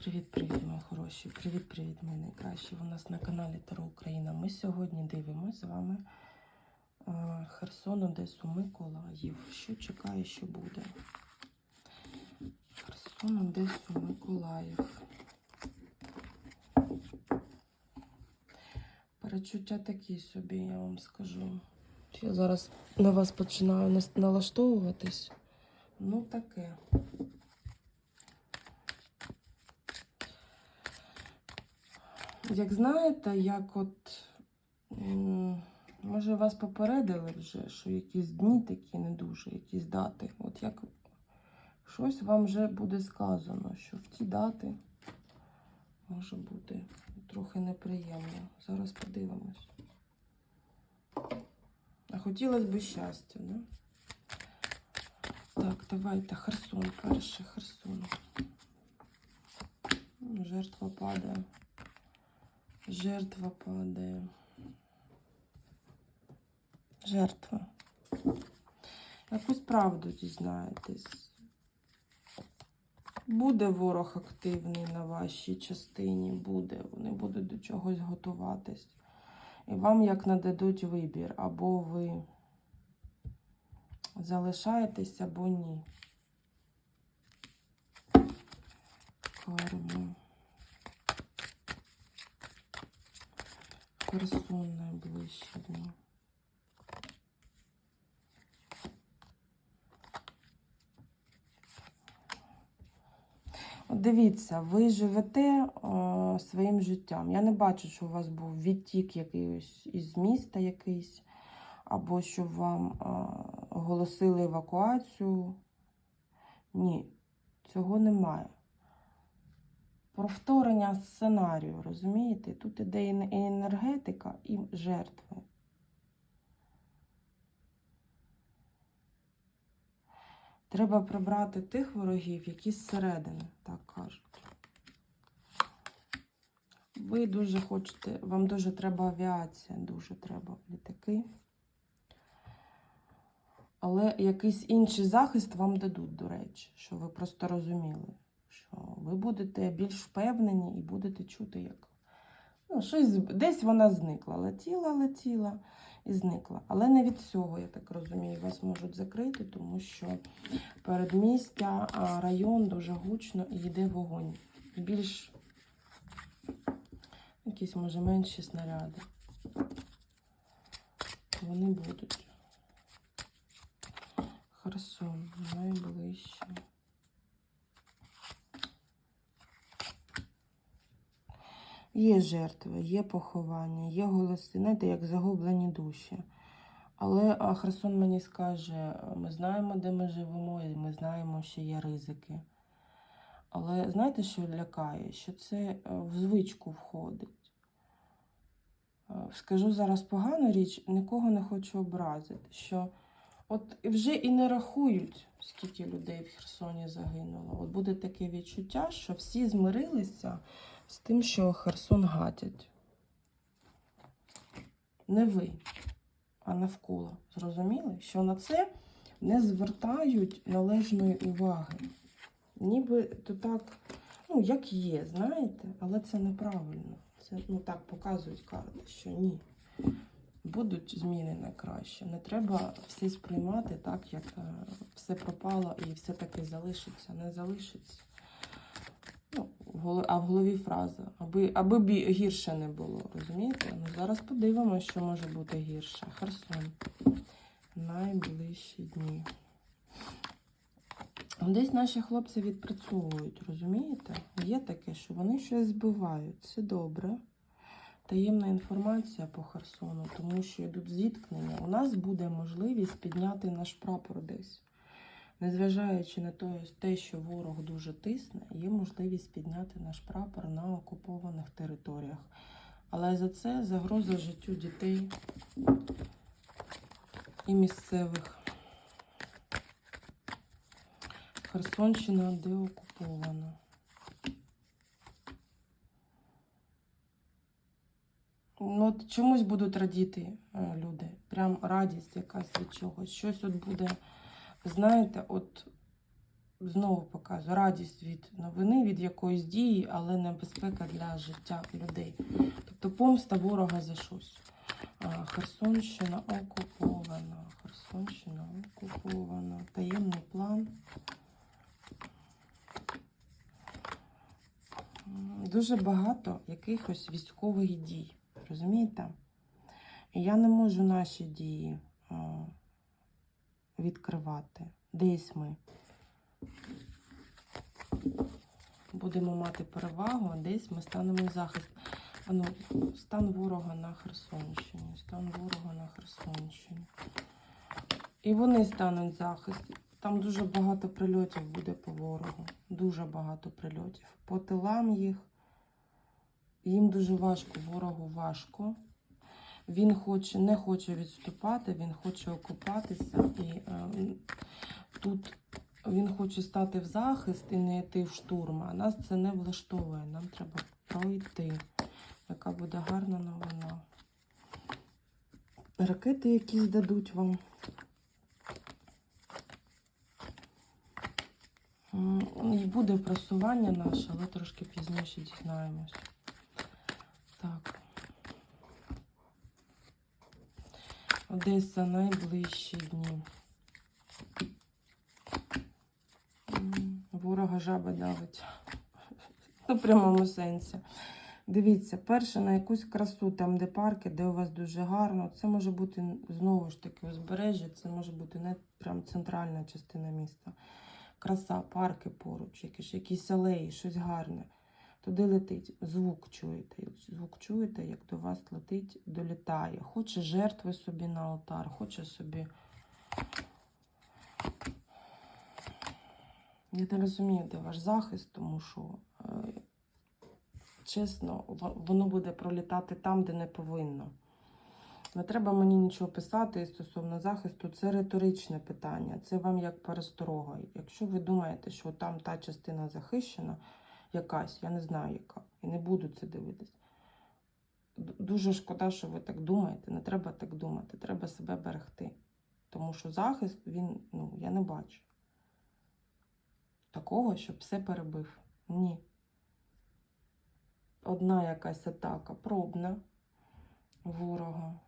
Привіт-привіт, мої хороші! Привіт-привіт, мої найкращі! У нас на каналі Таро Україна. Ми сьогодні дивимося з вами е, Херсон, Одесу, Миколаїв. Що чекає, що буде? Херсон, Одесу, Миколаїв. Перечуття такі собі, я вам скажу. Я зараз на вас починаю налаштовуватись. Ну, таке. Як знаєте, як от може вас попередили вже, що якісь дні такі не дуже, якісь дати. От як щось вам вже буде сказано, що в ті дати може бути трохи неприємно. Зараз подивимось. А хотілося б щастя, да? Так, давайте Херсон, перше Херсон. Жертва падає. Жертва падає. Жертва. Якусь правду дізнаєтесь. Буде ворог активний на вашій частині, буде. Вони будуть до чогось готуватись. І вам як нададуть вибір, або ви залишаєтесь, або ні. Найближчі дні. От Дивіться, ви живете е, своїм життям. Я не бачу, що у вас був відтік якийсь із міста якийсь, або що вам е, оголосили евакуацію. Ні, цього немає. Повторення сценарію, розумієте? Тут іде енергетика, і жертви. Треба прибрати тих ворогів, які зсередини, так кажуть. Ви дуже хочете, вам дуже треба авіація, дуже треба літаки. Але якийсь інший захист вам дадуть, до речі, що ви просто розуміли, що ви будете більш впевнені і будете чути, як ну, щось десь вона зникла. Летіла, летіла і зникла. Але не від цього, я так розумію, вас можуть закрити, тому що передмістя, район дуже гучно і йде вогонь. Більш якісь, може, менші снаряди. Вони будуть. Херсон, найближче. Є жертви, є поховання, є голоси, знаєте, як загублені душі. Але Херсон мені скаже, ми знаємо, де ми живемо, і ми знаємо, що є ризики. Але знаєте, що лякає? Що це е, в звичку входить. Е, Скажу зараз погану річ, нікого не хочу образити. Що от вже і не рахують, скільки людей в Херсоні загинуло. От буде таке відчуття, що всі змирилися з тим, що Херсон гатять. Не ви, а навколо. Зрозуміли? Що на це не звертають належної уваги. Ніби то так, ну, як є, знаєте, але це неправильно. Це ну, так показують карти, що ні. Будуть зміни на краще. Не треба всі сприймати так, як е, все пропало і все таки залишиться. Не залишиться. А в голові фраза, аби, аби бі- гірше не було, розумієте? Ну, зараз подивимося, що може бути гірше. Херсон. Найближчі дні. Десь наші хлопці відпрацьовують, розумієте? Є таке, що вони щось збивають. Це добре. Таємна інформація по Херсону, тому що йдуть зіткнення. У нас буде можливість підняти наш прапор десь. Незважаючи на те, що ворог дуже тисне, є можливість підняти наш прапор на окупованих територіях. Але за це загроза життю дітей і місцевих. Херсонщина деокупована. Ну, от чомусь будуть радіти е, люди. Прям радість якась від чогось. Щось от буде, знаєте, от знову показую радість від новини, від якоїсь дії, але небезпека для життя людей. Тобто помста ворога за щось. Херсонщина окупована. Херсонщина окупована. Таємний план. Дуже багато якихось військових дій. Розумієте? І я не можу наші дії відкривати. Десь ми будемо мати перевагу, а десь ми станемо захист. А ну, стан ворога на Херсонщині. Стан ворога на Херсонщині. І вони стануть захист. Там дуже багато прильотів буде по ворогу. Дуже багато прильотів. По тилам їх. Їм дуже важко, ворогу важко. Він хоче, не хоче відступати, він хоче окупатися. І е, тут він хоче стати в захист і не йти в штурм. А нас це не влаштовує. Нам треба пройти. Яка буде гарна новина. Ракети, які здадуть вам. І буде просування наше, але трошки пізніше дізнаємось. Так. Одеса найближчі дні. Ворога жаба давить. Ну, прямому сенсі. Дивіться, перше на якусь красу, там, де парки, де у вас дуже гарно. Це може бути знову ж таки узбережжя, це може бути не прям центральна частина міста. Краса, парки поруч, якісь, якісь алеї, щось гарне. Туди летить, звук чуєте. Звук чуєте, як до вас летить, долітає. Хоче жертви собі на алтар, хоче собі. Я не розумію, де ваш захист, тому що, е, чесно, воно буде пролітати там, де не повинно. Не треба мені нічого писати стосовно захисту. Це риторичне питання. Це вам як пересторога. Якщо ви думаєте, що там та частина захищена, якась, я не знаю яка, і не буду це дивитись. Дуже шкода, що ви так думаєте. Не треба так думати. Треба себе берегти. Тому що захист, він, ну, я не бачу. Такого, щоб все перебив. Ні. Одна якась атака пробна ворога.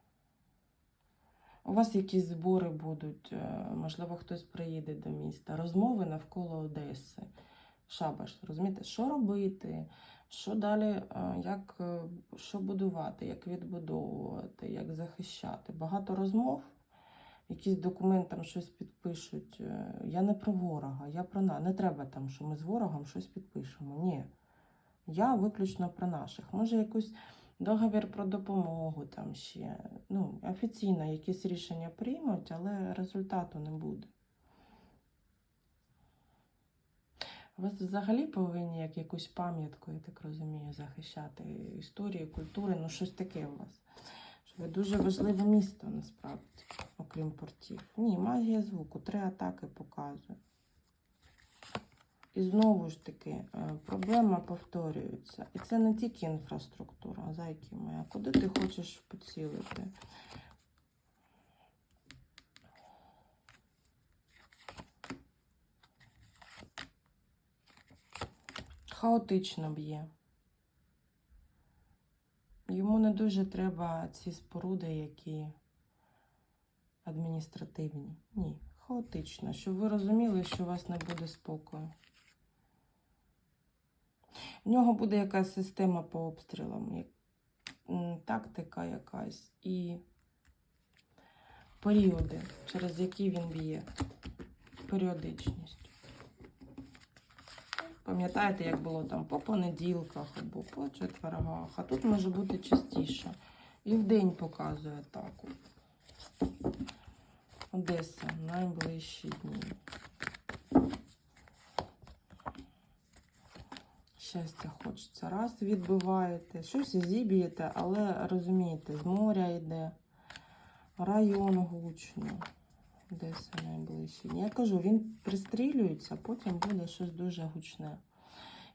У вас якісь збори будуть, е, можливо, хтось приїде до міста. Розмови навколо Одеси. Шабаш, розумієте, що робити, що далі, е, як, е, що будувати, як відбудовувати, як захищати. Багато розмов, якісь документ там щось підпишуть. Е, Я не про ворога, я про нас. Не треба там, що ми з ворогом щось підпишемо. Ні. Я виключно про наших. Може, якусь договір про допомогу там ще. Ну, офіційно якісь рішення приймуть, але результату не буде. Ви взагалі повинні як якусь пам'ятку, я так розумію, захищати історію, культури, ну щось таке у вас. Що ви дуже важливе місто насправді, окрім портів. Ні, магія звуку, три атаки показує. І знову ж таки, е, проблема повторюється. І це не тільки інфраструктура, зайки моя. Куди ти хочеш поцілити? Хаотично б'є. Йому не дуже треба ці споруди, які адміністративні. Ні, хаотично, щоб ви розуміли, що у вас не буде спокою. В нього буде якась система по обстрілам, тактика якась і періоди, через які він б'є. Періодичність. Пам'ятаєте, як було там по понеділках або по четвергах, а тут може бути частіше. І в день показує атаку. Одеса, найближчі дні. Щастя хочеться. Раз відбиваєте, щось зіб'єте, але розумієте, з моря йде, район гучно. Одеса найближчі. Я кажу, він пристрілюється, потім буде щось дуже гучне.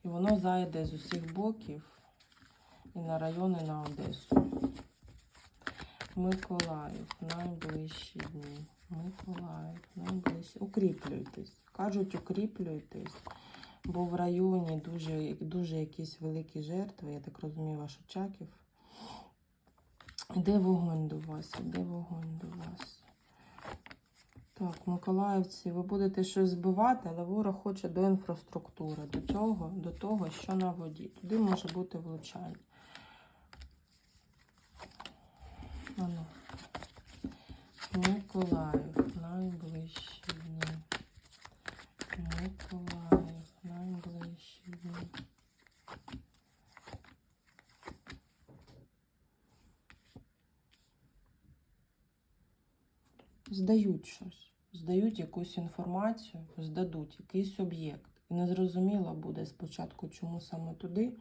І воно зайде з усіх боків і на райони на Одесу. Миколаїв, найближчі дні. Миколаїв, найближчі. Укріплюйтесь. Кажуть, укріплюйтесь, бо в районі дуже, дуже якісь великі жертви, я так розумію, ваш Очаків. Іде вогонь до вас, іде вогонь до вас. Так, Миколаївці, ви будете щось збивати, але ворог хоче до інфраструктури, до цього, до того, що на воді. Туди може бути влучання. Ану. Миколаїв, найближчі дні. Миколаїв, найближчі дні. Здають щось, здають якусь інформацію, здадуть якийсь об'єкт. І незрозуміло буде спочатку, чому саме туди.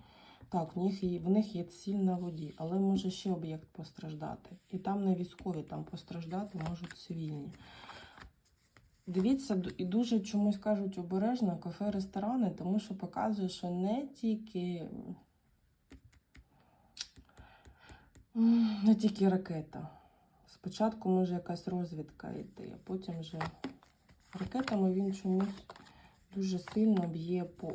Так, в них, є, в них є ціль на воді, але може ще об'єкт постраждати. І там не військові, там постраждати можуть цивільні. Дивіться, і дуже чомусь кажуть обережно кафе, ресторани, тому що показує, що не тільки, не тільки ракета. Спочатку може якась розвідка йти, а потім вже ракетами він чомусь дуже сильно б'є по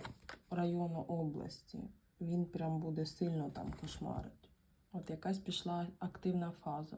району області. Він прям буде сильно там кошмарить. От якась пішла активна фаза.